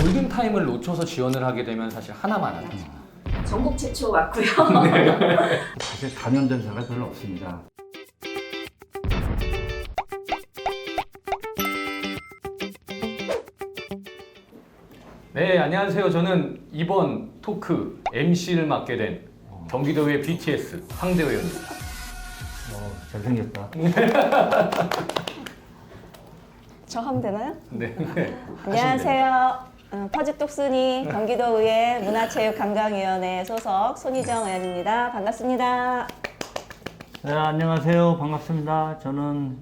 골든 타임을 놓쳐서 지원을 하게 되면 사실 하나만 하죠. 전국 최초 맞고요. 사실 감염된 사가 별로 없습니다. 네, 안녕하세요. 저는 이번 토크 MC를 맡게 된 경기도의 BTS 황대호 의원입니다. 어, 잘생겼다. 저 하면 되나요? 네. 네. 안녕하세요. 어, 퍼즐 똑순이 경기도의회 문화체육관광위원회 소속 손희정 의원입니다. 반갑습니다. 네, 안녕하세요. 반갑습니다. 저는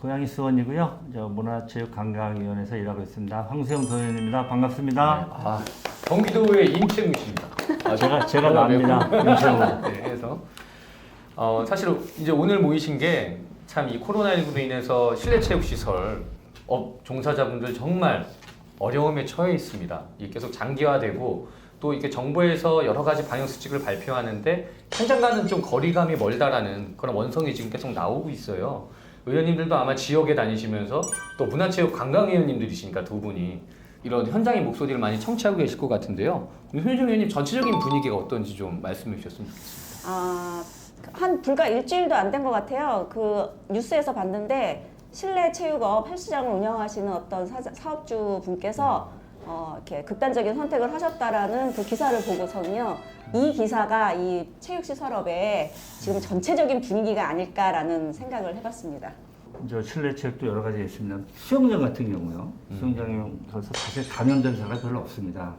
고양이 수원이고요. 저 문화체육관광위원회에서 일하고 있습니다. 황수영 도현입니다. 반갑습니다. 아, 경기도의 임채무 씨입니다. 아, 제가 제가 어, 납니다. 임채무. 네, 해서 어, 사실 이제 오늘 모이신 게 참 이 코로나19로 인해서 실내 체육 시설 업 종사자분들 정말 어려움에 처해 있습니다. 계속 장기화되고 또 이렇게 정부에서 여러 가지 방역 수칙을 발표하는데 현장과는 좀 거리감이 멀다라는 그런 원성이 지금 계속 나오고 있어요. 의원님들도 아마 지역에 다니시면서 또 문화체육 관광위원님들이시니까 두 분이 이런 현장의 목소리를 많이 청취하고 계실 것 같은데요. 손희정 의원님 전체적인 분위기가 어떤지 좀 말씀해 주셨으면 좋겠습니다. 아, 한 불과 일주일도 안 된 것 같아요. 그 뉴스에서 봤는데 실내 체육업 헬스장을 운영하시는 어떤 사업주 분께서 어, 이렇게 극단적인 선택을 하셨다라는 그 기사를 보고서는요. 이 기사가 이 체육시설업의 지금 전체적인 분위기가 아닐까라는 생각을 해봤습니다. 저 실내 체육도 여러 가지 있습니다. 수영장 같은 경우요. 음. 수영장에 가서 사실 감염된 사가 별로 없습니다.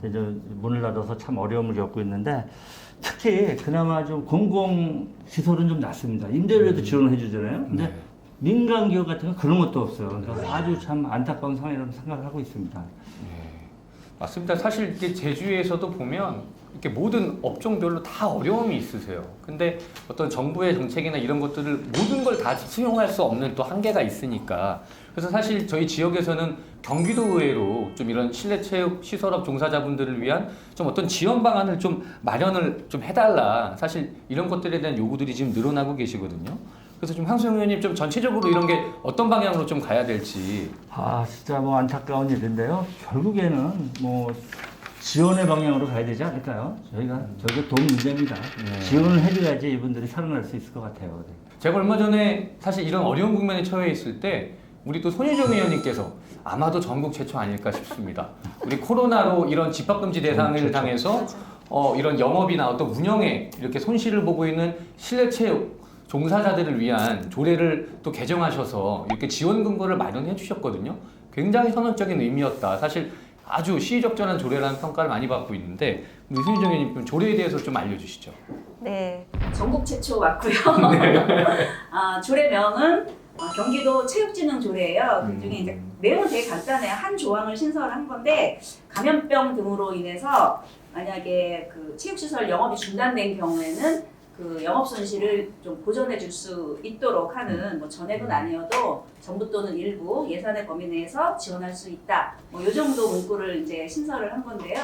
근데 저 문을 닫아서 참 어려움을 겪고 있는데 특히 그나마 좀 공공 시설은 좀 낫습니다. 임대료도 지원을 해주잖아요. 근데 네. 민간 기업 같은 건 그런 것도 없어요. 그래서 아주 참 안타까운 상황이라고 생각을 하고 있습니다. 맞습니다. 사실 이게 제주에서도 보면 이렇게 모든 업종별로 다 어려움이 있으세요. 근데 어떤 정부의 정책이나 이런 것들을 모든 걸 다 수용할 수 없는 또 한계가 있으니까 그래서 사실 저희 지역에서는 경기도 의회로 좀 이런 실내 체육 시설업 종사자분들을 위한 좀 어떤 지원 방안을 좀 마련을 좀 해달라. 사실 이런 것들에 대한 요구들이 지금 늘어나고 계시거든요. 그래서 좀 황수영 의원님 좀 전체적으로 이런 게 어떤 방향으로 좀 가야 될지 아 진짜 뭐 안타까운 일인데요. 결국에는 뭐 지원의 방향으로 가야 되지 않을까요? 저희가 저희가 돈 문제입니다. 지원을 해줘야지 이분들이 살아날 수 있을 것 같아요. 네. 제가 얼마 전에 사실 이런 어려운 국면에 처해 있을 때 우리 또 손혜정 의원님께서 아마도 전국 최초 아닐까 싶습니다. 우리 코로나로 이런 집합금지 대상을 당해서 어, 이런 영업이나 어떤 운영에 이렇게 손실을 보고 있는 실내 체육 종사자들을 위한 조례를 또 개정하셔서 이렇게 지원 근거를 마련해 주셨거든요. 굉장히 선언적인 의미였다. 사실 아주 시의적절한 조례라는 평가를 많이 받고 있는데 우리 손혜정 의원님 좀 조례에 대해서 좀 알려주시죠. 네. 전국 최초 맞고요. 아, 조례명은 어, 경기도 체육진흥 조례예요. 그 중에 이제 내용은 되게 간단해요. 한 조항을 신설한 건데 감염병 등으로 인해서 만약에 그 체육시설 영업이 중단된 경우에는 그 영업 손실을 좀 보전해 줄 수 있도록 하는 뭐 전액은 아니어도 전부 또는 일부 예산의 범위 내에서 지원할 수 있다. 뭐 요 정도 문구를 이제 신설을 한 건데요.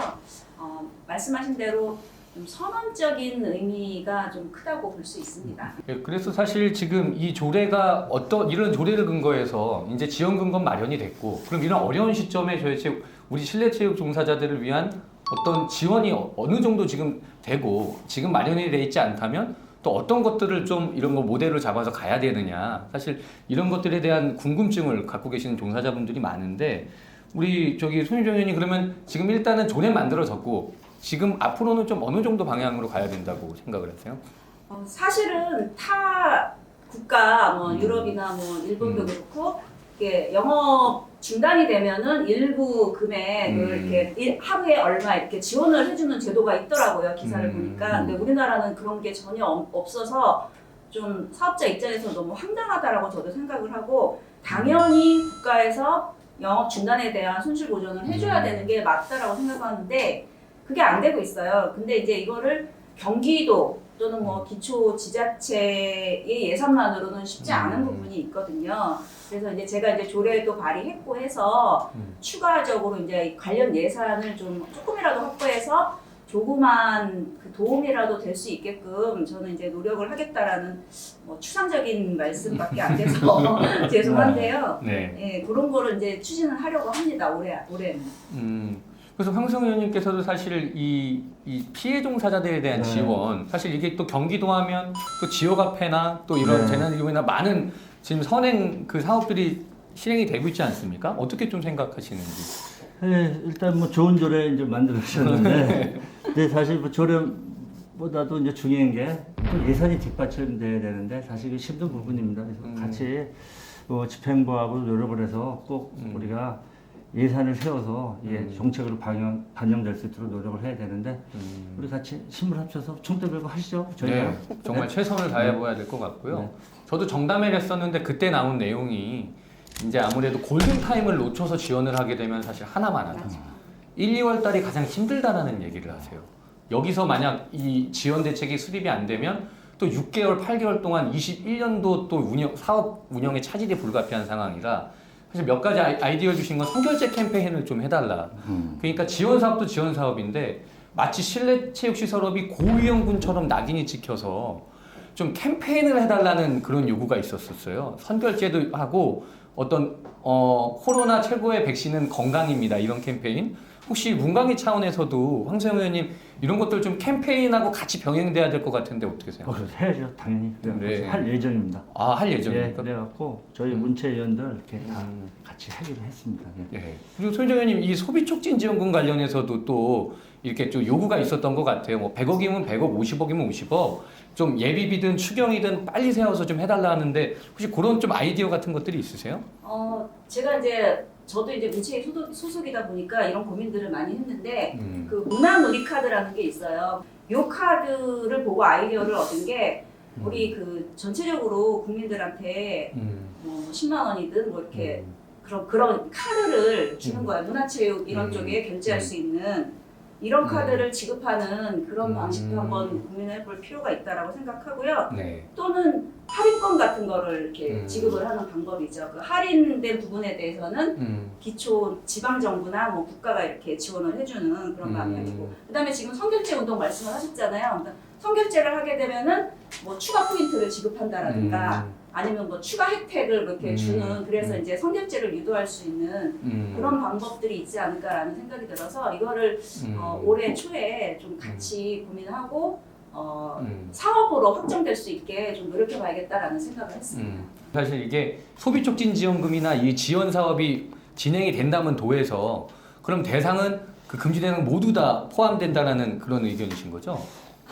어, 말씀하신 대로 좀 선언적인 의미가 좀 크다고 볼 수 있습니다. 예, 그래서 사실 지금 이 조례가 어떤 이런 조례를 근거해서 이제 지원금 건 마련이 됐고 그럼 이런 어려운 시점에 저희 체육 우리 실내 체육 종사자들을 위한 어떤 지원이 어- 어느 정도 지금 되고 지금 마련이 돼 있지 않다면 또 어떤 것들을 좀 이런 거 모델로 잡아서 가야 되느냐 사실 이런 것들에 대한 궁금증을 갖고 계시는 종사자분들이 많은데 우리 저기 손희정 의원님 그러면 지금 일단은 조례 만들어졌고 지금 앞으로는 좀 어느 정도 방향으로 가야 된다고 생각을 하세요? 어, 사실은 타 국가 뭐 음. 유럽이나 뭐 일본도 음. 그렇고 이게 영업 중단이 되면은 일부 금액을 음. 이렇게 일- 하루에 얼마 이렇게 지원을 해주는 제도가 있더라고요 기사를 음. 보니까 근데 우리나라는 그런 게 전혀 없- 없어서 좀 사업자 입장에서 너무 황당하다라고 저도 생각을 하고 당연히 국가에서 영업 중단에 대한 손실 보전을 해줘야 음. 되는 게 맞다라고 생각하는데 그게 안 되고 있어요. 근데 이제 이거를 경기도 또는 뭐 기초 지자체의 예산만으로는 쉽지 않은 음. 부분이 있거든요. 그래서 이제 제가 이제 조례도 발의했고 해서 음. 추가적으로 이제 관련 예산을 좀 조금이라도 확보해서 조그만 그 도움이라도 될 수 있게끔 저는 이제 노력을 하겠다라는 뭐 추상적인 말씀밖에 안 돼서 죄송한데요. 네. 예, 그런 거를 이제 추진을 하려고 합니다. 올해 올해는. 음, 그래서 황성 의원님께서도 사실 이, 이 피해 종사자들에 대한 네. 지원, 사실 이게 또 경기도 하면 또 지역 화폐나 또 이런 네. 재난기금이나 많은 지금 선행 그 사업들이 실행이 되고 있지 않습니까? 어떻게 좀 생각하시는지. 예, 일단 뭐 좋은 조례 이제 만들으셨는데, 근데 사실 뭐 조례보다도 이제 중요한 게또 예산이 뒷받침돼야 되는데 사실 이게 힘든 부분입니다. 그래서 음. 같이 뭐 집행부하고 노력을 해서 꼭 음. 우리가 예산을 세워서 이게 음. 정책으로 반영, 반영될 수 있도록 노력을 해야 되는데 음. 우리 같이 힘을 합쳐서 총대 들고 하시죠. 저희가. 네, 정말 최선을 다해봐야 될 것 같고요. 네. 저도 정담회를 했었는데 그때 나온 내용이 이제 아무래도 골든 타임을 놓쳐서 지원을 하게 되면 사실 하나만 하다. 1, 2월 달이 가장 힘들다라는 얘기를 하세요. 여기서 만약 이 지원 대책이 수립이 안 되면 또 6개월, 8개월 동안 21년도 또 운영, 사업 운영에 차질이 불가피한 상황이라 사실 몇 가지 아이- 아이디어 주신 건 선결제 캠페인을 좀 해달라. 음. 그러니까 지원 사업도 지원 사업인데 마치 실내 체육 시설업이 고위험군처럼 낙인이 찍혀서 좀 캠페인을 해달라는 그런 요구가 있었었어요. 선결제도 하고 어떤 어, 코로나 최고의 백신은 건강입니다 이런 캠페인. 혹시 문광희 차원에서도 황세영 의원님 이런 것들 좀 캠페인하고 같이 병행돼야 될 것 같은데 어떻게 어, 생각하세요? 그래서 해야죠, 당연히. 네. 할 예정입니다. 아할 예, 예정입니까? 그래갖고 저희 음. 문체위원들 이렇게 다 음. 같이 하기로 했습니다. 예. 예. 그리고 손정 의원님 이 소비 촉진 지원금 관련해서도 또 이렇게 좀 요구가 있었던 것 같아요. 뭐 100억이면 100억, 50억이면 50억. 좀 예비비든 추경이든 빨리 세워서 좀 해달라 하는데 혹시 그런 좀 아이디어 같은 것들이 있으세요? 어, 제가 이제 저도 이제 문체위 소속, 소속 이다 보니까 이런 고민들을 많이 했는데 음. 그 문화 놀이 카드라는 게 있어요. 요 카드를 보고 아이디어를 얻은 게 우리 그 전체적으로 국민들한테 음. 뭐 10만 원이든 뭐 이렇게 음. 그런 그런 카드를 주는 음. 거야. 문화체육 이런 음. 쪽에 결제할 음. 수 있는 이런 음. 카드를 지급하는 그런 음. 방식도 한번 고민해 볼 필요가 있다라고 생각하고요. 네. 또는 할인권 같은 거를 이렇게 음. 지급을 하는 방법이죠. 그 할인된 부분에 대해서는 음. 기초 지방 정부나 뭐 국가가 이렇게 지원을 해주는 그런 음. 방향이고 그다음에 지금 성결제 운동 말씀을 하셨잖아요. 그러니까 성결제를 하게 되면은 뭐 추가 포인트를 지급한다라든가 아니면 뭐 추가 혜택을 이렇게 음. 주는 그래서 음. 이제 성결제를 유도할 수 있는 음. 그런 방법들이 있지 않을까라는 생각이 들어서 이거를 음. 어, 올해 초에 좀 같이 고민하고 어, 음. 사업으로 확정될 수 있게 좀 노력해 봐야겠다라는 생각을 했습니다. 음. 사실 이게 소비 촉진 지원금이나 이 지원 사업이 진행이 된다면 도에서 그럼 대상은 그 금지되는 모두 다 포함된다라는 그런 의견이신 거죠?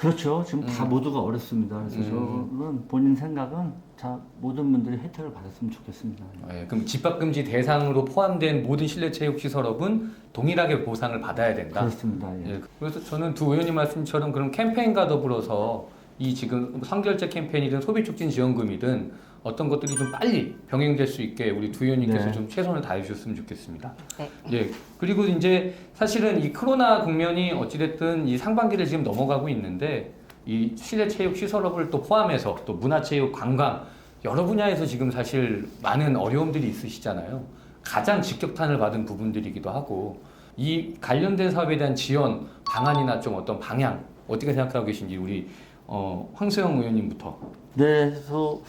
그렇죠. 지금 다 음. 모두가 어렵습니다. 그래서 음. 저는 본인 생각은 다 모든 분들이 혜택을 받았으면 좋겠습니다. 예, 그럼 집합 금지 대상으로 포함된 모든 실내 체육 시설업은 동일하게 보상을 받아야 된다. 그렇습니다. 예. 예, 그래서 저는 두 의원님 말씀처럼 그런 캠페인과 더불어서 이 지금 성결제 캠페인이든 소비 촉진 지원금이든 어떤 것들이 좀 빨리 병행될 수 있게 우리 두 의원님께서 네. 좀 최선을 다해 주셨으면 좋겠습니다. 네. 예. 그리고 이제 사실은 이 코로나 국면이 어찌됐든 이 상반기를 지금 넘어가고 있는데 이 실내 체육 시설업을 또 포함해서 또 문화체육 관광 여러 분야에서 지금 사실 많은 어려움들이 있으시잖아요. 가장 직격탄을 받은 부분들이기도 하고 이 관련된 사업에 대한 지원 방안이나 좀 어떤 방향 어떻게 생각하고 계신지 우리 어, 황수영 의원님부터. 네, 그래서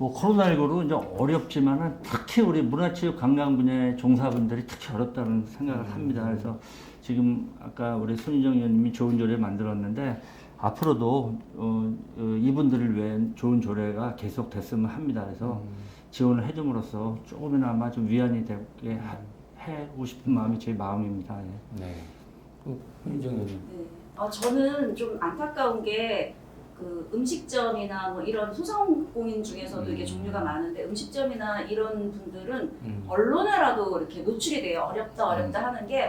뭐 코로나19로 이제 어렵지만은 특히 우리 문화체육 관광 분야의 종사분들이 특히 어렵다는 생각을 음. 합니다. 그래서 지금 아까 우리 손희정 의원님이 좋은 조례 만들었는데 앞으로도 어, 어, 이분들을 위한 좋은 조례가 계속 됐으면 합니다. 그래서 지원을 해줌으로써 조금이나마 좀 위안이 되게 하- 해고 싶은 마음이 제 마음입니다. 예. 네. 그 황희정 의원님. 네. 어, 저는 좀 안타까운 게 그 음식점이나 뭐 이런 소상공인 중에서도 이게 음. 종류가 많은데 음식점이나 이런 분들은 음. 언론에라도 이렇게 노출이 돼요. 어렵다 어렵다 하는 게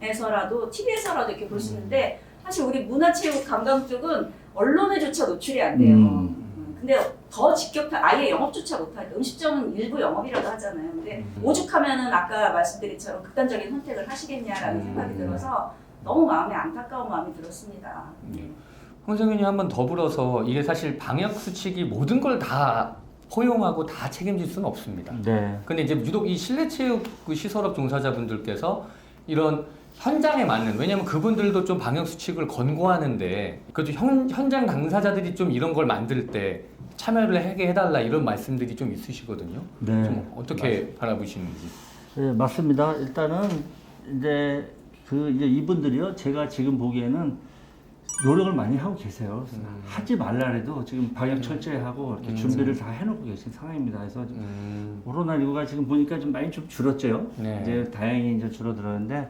언론에서라도 TV에서라도 이렇게 볼 수 있는데 사실 우리 문화체육 관광 쪽은 언론에조차 노출이 안 돼요. 음. 음, 근데 더 직격탄 아예 영업조차 못하니까 음식점은 일부 영업이라도 하잖아요. 근데 음. 오죽하면은 아까 말씀드린처럼 극단적인 선택을 하시겠냐라는 음. 생각이 들어서 너무 마음에 안타까운 마음이 들었습니다. 네. 황성윤이 한번 더불어서 이게 사실 방역 수칙이 모든 걸다 포용하고 다 책임질 수는 없습니다. 네. 근데 이제 유독 이 실내 체육 그 시설업 종사자분들께서 이런 현장에 맞는 왜냐하면 그분들도 좀 방역 수칙을 권고하는데 그래도 현, 현장 당사자들이 좀 이런 걸 만들 때 참여를 하게 해달라 이런 말씀들이 좀 있으시거든요. 네. 좀 어떻게 바라보시는지. 네, 맞습니다. 일단은 이제 그 이제 이분들이요. 제가 지금 보기에는 노력을 많이 하고 계세요. 하지 말라 해도 지금 방역 철저히 하고 이렇게 음. 준비를 다 해놓고 계신 상황입니다. 그래서 음, 코로나19가 지금 보니까 좀 많이 좀 줄었죠. 네. 이제 다행히 이제 줄어들었는데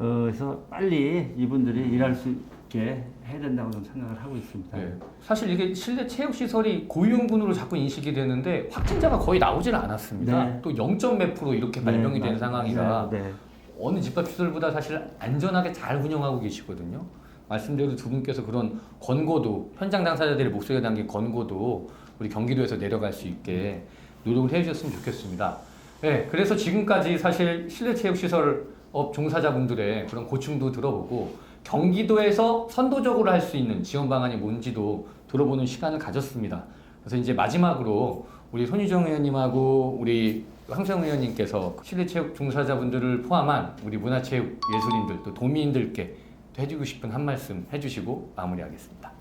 어, 그래서 빨리 이분들이 일할 수 있게 해야 된다고 좀 생각을 하고 있습니다. 네. 사실 이게 실내 체육 시설이 고위험군으로 자꾸 인식이 되는데 확진자가 거의 나오질 않았습니다. 네. 또 0.몇 프로 이렇게 발병이 네, 된 맞- 상황이라 네, 네. 어느 집합 시설보다 사실 안전하게 잘 운영하고 계시거든요. 말씀대로 두 분께서 그런 권고도 현장 당사자들의 목소리가 담긴 권고도 우리 경기도에서 내려갈 수 있게 노력을 해주셨으면 좋겠습니다. 네, 그래서 지금까지 사실 실내체육시설업 종사자분들의 그런 고충도 들어보고 경기도에서 선도적으로 할 수 있는 지원 방안이 뭔지도 들어보는 시간을 가졌습니다. 그래서 이제 마지막으로 우리 손유정 의원님하고 우리 황세영 의원님께서 실내체육 종사자분들을 포함한 우리 문화체육 예술인들 또 도민들께 해주고 싶은 한 말씀 해주시고 마무리하겠습니다.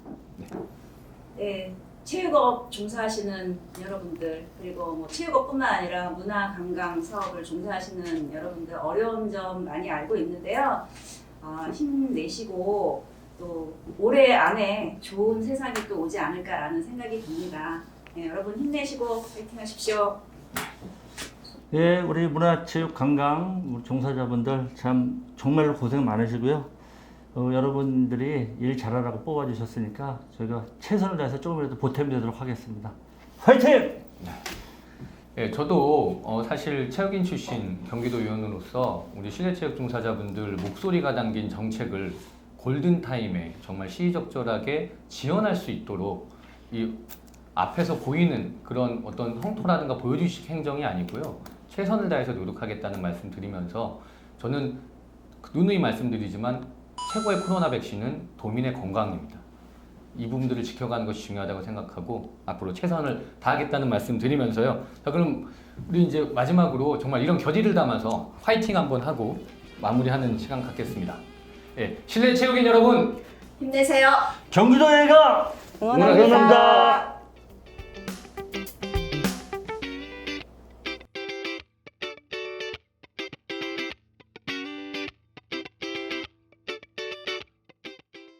네, 체육업 종사하시는 여러분들 그리고 뭐 체육업뿐만 아니라 문화 관광 사업을 종사하시는 여러분들 어려운 점 많이 알고 있는데요. 아, 힘내시고 또 올해 안에 좋은 세상이 또 오지 않을까라는 생각이 듭니다. 네, 여러분 힘내시고 파이팅하십시오. 예, 우리 문화체육관광 종사자분들 참 정말로 고생 많으시고요. 어, 여러분들이 일 잘하라고 뽑아주셨으니까 저희가 최선을 다해서 조금이라도 보탬이 되도록 하겠습니다. 화이팅! 예, 저도 어, 사실 체육인 출신 경기도 의원으로서 우리 실내체육 종사자분들 목소리가 담긴 정책을 골든 타임에 정말 시의적절하게 지원할 수 있도록 이 앞에서 보이는 그런 어떤 홍토라든가 보여주식 행정이 아니고요 최선을 다해서 노력하겠다는 말씀 드리면서 저는 누누이 말씀드리지만 최고의 코로나 백신은 도민의 건강입니다. 이 부분들을 지켜가는 것이 중요하다고 생각하고 앞으로 최선을 다하겠다는 말씀 드리면서요. 자 그럼 우리 이제 마지막으로 정말 이런 결의를 담아서 화이팅 한번 하고 마무리하는 시간 갖겠습니다. 예, 실내 체육인 여러분 힘내세요. 경기도에가 응원합니다. 응원합니다.